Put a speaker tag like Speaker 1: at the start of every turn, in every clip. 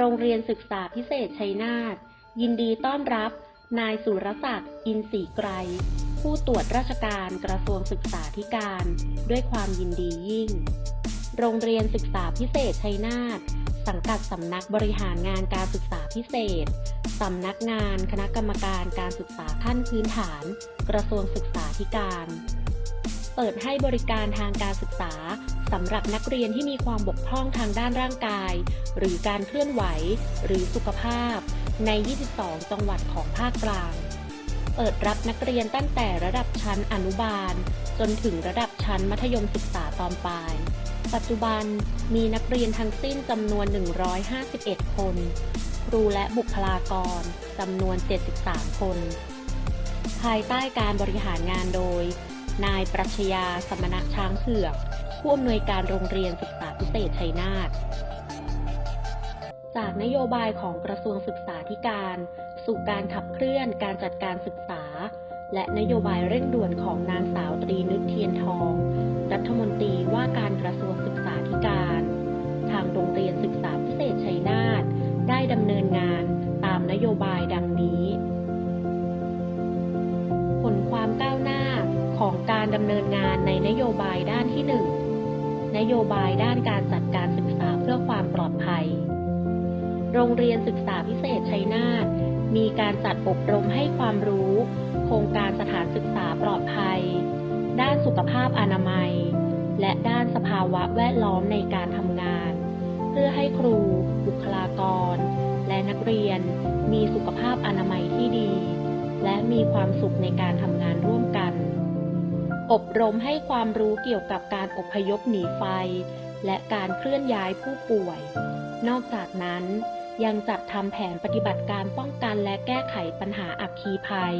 Speaker 1: โรงเรียนศึกษาพิเศษชัยนาทยินดีต้อนรับ นายสุรศักดิ์อินทรีไกร ผู้ตรวจราชการกระทรวงศึกษาธิการ ด้วยความยินดียิ่ง โรงเรียนศึกษาพิเศษชัยนาทสังกัดสำนักบริหารงานการศึกษาพิเศษ สำนักงานคณะกรรมการการศึกษาขั้นพื้นฐาน กระทรวงศึกษาธิการ เปิดให้บริการทางการศึกษาสำหรับนักเรียนที่มีความบกพร่องทางด้านร่างกาย หรือการเคลื่อนไหว หรือสุขภาพ ใน 22 จังหวัดของภาคกลาง เปิดรับนักเรียนตั้งแต่ระดับชั้นอนุบาล จนถึงระดับชั้นมัธยมศึกษาตอนปลาย ปัจจุบันมีนักเรียนทั้งสิ้นจำนวน 151 คน ครูและบุคลากรจำนวน 73 คน ภายใต้การบริหารงานโดย นายปรัชญาสมณะช้างเผือก ผู้อำนวยการโรงเรียนศึกษาพิเศษชัยนาทจากนโยบายของกระทรวงศึกษาธิการ สู่การขับเคลื่อนการจัดการศึกษา และนโยบายเร่งด่วนของนางสาวตรีนึกเทียนทอง รัฐมนตรีว่าการกระทรวงศึกษาธิการ ทางโรงเรียนศึกษาพิเศษชัยนาทได้ดำเนินงานตามนโยบายดังนี้ ของการดำเนินงานในนโยบายด้านที่ 1 นโยบายด้านการจัดการศึกษาเพื่อความปลอดภัย โรงเรียนศึกษาพิเศษชัยนาทมีการจัดอบรมให้ความรู้ โครงการสถานศึกษาปลอดภัย ด้านสุขภาพอนามัย และด้านสภาวะแวดล้อมในการทำงาน เพื่อให้ครู บุคลากร และนักเรียน มีสุขภาพอนามัยที่ดี และมีความสุขในการทำงานร่วมกัน อบรมให้ความรู้เกี่ยวกับการอพยพหนีไฟ และการเคลื่อนย้ายผู้ป่วย นอกจากนั้นยังจัดทำแผนปฏิบัติการป้องกันและแก้ไขปัญหาอัคคีภัย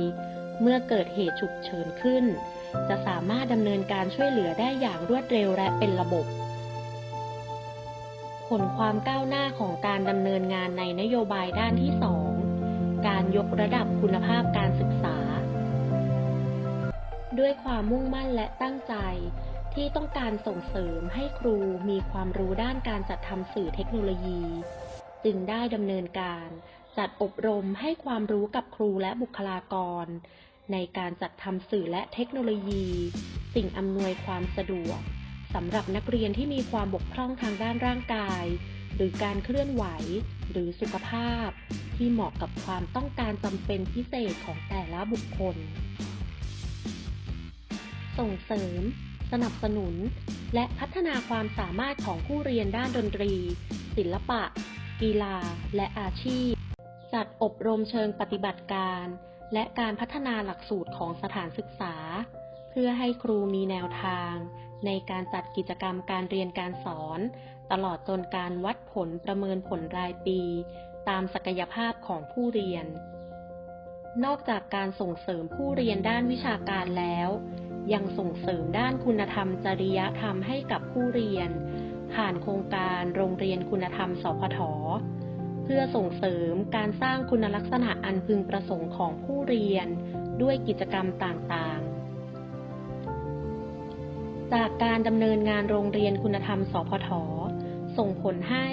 Speaker 1: เมื่อเกิดเหตุฉุกเฉินขึ้น จะสามารถดำเนินการช่วยเหลือได้อย่างรวดเร็วและเป็นระบบ ผลความก้าวหน้าของการดำเนินงานในนโยบายด้านที่ 2 การยกระดับคุณภาพการศึก ด้วยความมุ่งมั่นและตั้งใจ ที่ต้องการส่งเสริมให้ครูมีความรู้ด้านการจัดทำสื่อเทคโนโลยี จึงได้ดำเนินการจัดอบรมให้ความรู้กับครูและบุคลากร ในการจัดทำสื่อและเทคโนโลยี สิ่งอำนวยความสะดวกสำหรับนักเรียนที่มีความบกพร่องทางด้านร่างกาย หรือการเคลื่อนไหว หรือสุขภาพ ที่เหมาะกับความต้องการจำเป็นพิเศษของแต่ละบุคคล ส่งเสริม สนับสนุน และพัฒนาความสามารถของผู้เรียนด้านดนตรี ศิลปะ กีฬา และอาชีพ จัดอบรมเชิงปฏิบัติการ และการพัฒนาหลักสูตรของสถานศึกษา เพื่อให้ครูมีแนวทาง ในการจัดกิจกรรมการเรียนการสอน ตลอดจนการวัดผลประเมินผลรายปี ตามศักยภาพของผู้เรียนนอกจากการส่งเสริมผู้เรียนด้านวิชาการแล้ว ยังส่งเสริมด้านคุณธรรมจริยธรรมให้กับผู้เรียน ผ่านโครงการโรงเรียนคุณธรรมสพทเพื่อส่งเสริมการสร้างคุณลักษณะอันพึงประสงค์ของผู้เรียน ด้วยกิจกรรมต่างๆ จากการดำเนินงานโรงเรียนคุณธรรมสพทส่งผลให้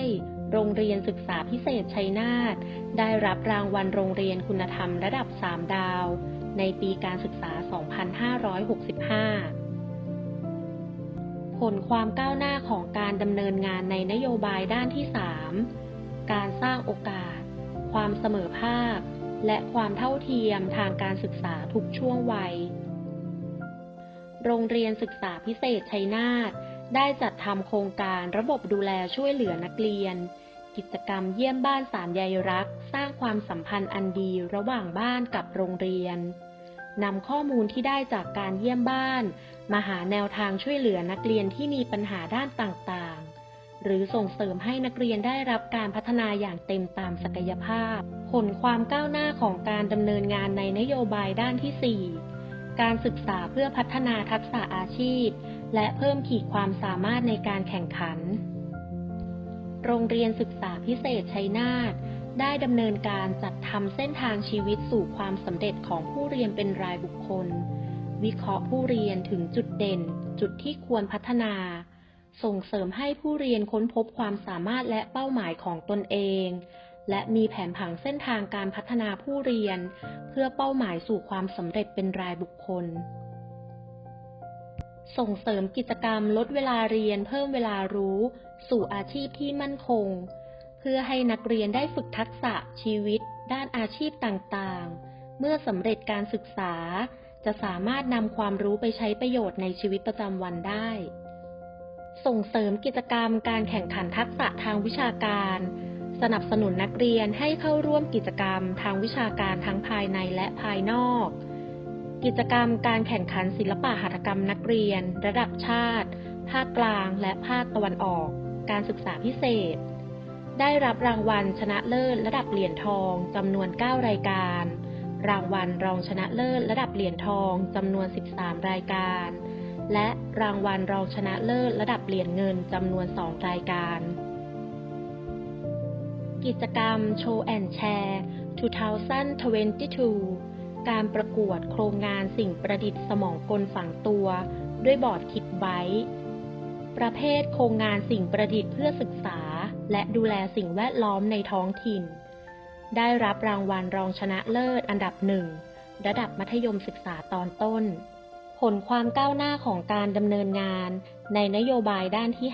Speaker 1: โรงเรียนศึกษาพิเศษชัยนาทได้รับรางวัลโรงเรียนคุณธรรมระดับ 3 ดาว ในปีการศึกษา 2565ผลความก้าวหน้าของการดำเนินงานในนโยบายด้านที่ 3 การสร้างโอกาส ความเสมอภาค และความเท่าเทียมทางการศึกษาทุกช่วงวัย โรงเรียนศึกษาพิเศษชัยนาท ได้จัดทำโครงการระบบดูแลช่วยเหลือนักเรียน กิจกรรมเยี่ยมบ้านสารใยรัก สร้างความสัมพันธ์อันดีระหว่างบ้านกับโรงเรียนนำข้อมูลที่ได้จากการเยี่ยมบ้าน มาหาแนวทางช่วยเหลือนักเรียนที่มีปัญหาด้านต่างๆ หรือส่งเสริมให้นักเรียนได้รับการพัฒนาอย่างเต็มตามศักยภาพ ผลความก้าวหน้าของการดำเนินงานในนโยบายด้านที่ 4 การศึกษาเพื่อพัฒนาทักษะอาชีพ และเพิ่มขีดความสามารถในการแข่งขัน โรงเรียนศึกษาพิเศษชัยนาทได้ดำเนินการจัดทำเส้นทางชีวิตสู่ความสำเร็จของผู้เรียนเป็นรายบุคคล วิเคราะห์ผู้เรียนถึงจุดเด่น จุดที่ควรพัฒนา ส่งเสริมให้ผู้เรียนค้นพบความสามารถและเป้าหมายของตนเอง และมีแผนผังเส้นทางการพัฒนาผู้เรียน เพื่อเป้าหมายสู่ความสำเร็จเป็นรายบุคคล ส่งเสริมกิจกรรมลดเวลาเรียนเพิ่มเวลารู้ สู่อาชีพที่มั่นคง เพื่อให้นักเรียนได้ฝึกทักษะชีวิต ด้านอาชีพต่างๆ เมื่อสำเร็จการศึกษา จะสามารถนำความรู้ไปใช้ประโยชน์ในชีวิตประจำวันได้ ส่งเสริมกิจกรรมการแข่งขันทักษะทางวิชาการ สนับสนุนนักเรียนให้เข้าร่วมกิจกรรมทางวิชาการทั้งภายในและภายนอก กิจกรรมการแข่งขันศิลปะหัตถกรรมนักเรียน ระดับชาติ ภาคกลาง และภาคตะวันออก การศึกษาพิเศษ ได้รับรางวัลชนะเลิศระดับเหรียญทองจำนวน 9 รายการ รางวัลรองชนะเลิศระดับเหรียญทองจำนวน 13 รายการ และรางวัลรองชนะเลิศระดับเหรียญเงินจำนวน 2 รายการ กิจกรรม Show and Share 2022 การประกวดโครงงานสิ่งประดิษฐ์สมองกลฝังตัว ด้วยบอร์ดคิดไบต์ประเภทโครงงานสิ่งประดิษฐ์เพื่อศึกษา และดูแลสิ่งแวดล้อมในท้องถิ่น ได้รับรางวัลรองชนะเลิศอันดับหนึ่งระดับมัธยมศึกษาตอนต้น ผลความก้าวหน้าของการดำเนินงาน ในนโยบายด้านที่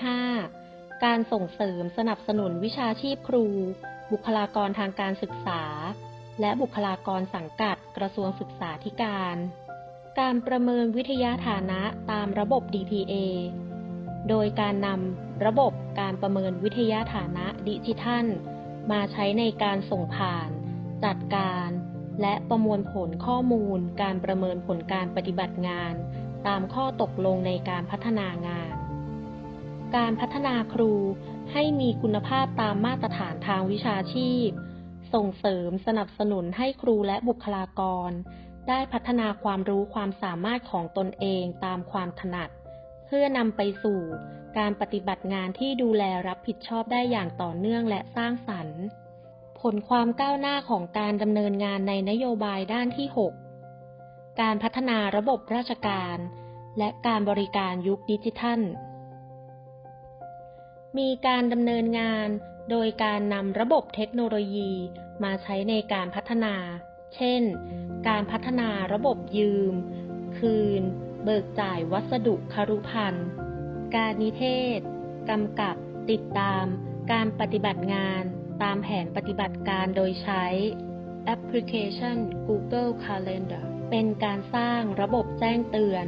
Speaker 1: 5 การส่งเสริมสนับสนุนวิชาชีพครู บุคลากรทางการศึกษา และบุคลากรสังกัดกระทรวงศึกษาธิการ การประเมินวิทยาฐานะตามระบบ DPA โดยการนำระบบการประเมินวิทยาฐานะดิจิทัล มาใช้ในการส่งผ่าน จัดการ และประมวลผลข้อมูล การประเมินผลการปฏิบัติงาน ตามข้อตกลงในการพัฒนางาน การพัฒนาครูให้มีคุณภาพตามมาตรฐานทางวิชาชีพ ส่งเสริมสนับสนุนให้ครูและบุคลากร ได้พัฒนาความรู้ความสามารถของตนเองตามความถนัด เพื่อนำไปสู่การปฏิบัติงานที่ดูแลรับผิดชอบได้อย่างต่อเนื่องและสร้างสรรค์ ผลความก้าวหน้าของการดำเนินงานในนโยบายด้านที่ 6 การพัฒนาระบบราชการ และการบริการยุคดิจิทัล มีการดำเนินงานโดยการนำระบบเทคโนโลยีมาใช้ในการพัฒนา เช่น การพัฒนาระบบยืม คืน เบิกจ่ายวัสดุคารุภัณฑ์การนิเทศ กำกับ ติดตาม การปฏิบัติงาน ตามแผนปฏิบัติการโดยใช้แอปพลิเคชัน Google Calendar เป็นการสร้างระบบแจ้งเตือน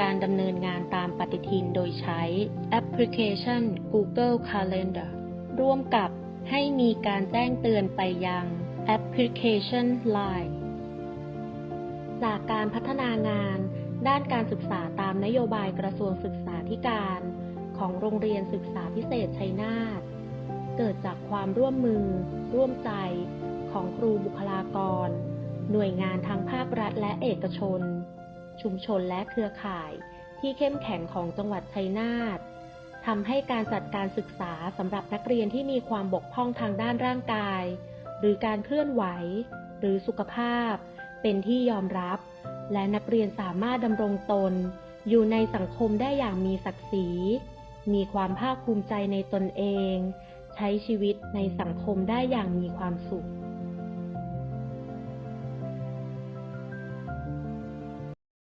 Speaker 1: การดำเนินงานตามปฏิทินโดยใช้แอปพลิเคชัน Google Calendar ร่วมกับให้มีการแจ้งเตือนไปยังแอปพลิเคชัน Line จากการพัฒนางาน ด้านการศึกษาตามนโยบายกระทรวงศึกษาธิการ ของโรงเรียนศึกษาพิเศษชัยนาทเกิดจากความร่วมมือ ร่วมใจ ของครูบุคลากร หน่วยงานทางภาครัฐและเอกชน ชุมชนและเครือข่ายที่เข้มแข็งของจังหวัดชัยนาททำให้การจัดการศึกษาสำหรับนักเรียนที่มีความบกพร่องทางด้านร่างกาย หรือการเคลื่อนไหว หรือสุขภาพ เป็นที่ยอมรับ และนักเรียนสามารถดำรงตน อยู่ในสังคมได้อย่างมีศักดิ์ศรี มีความภาคภูมิใจในตนเอง ใช้ชีวิตในสังคมได้อย่างมีความสุข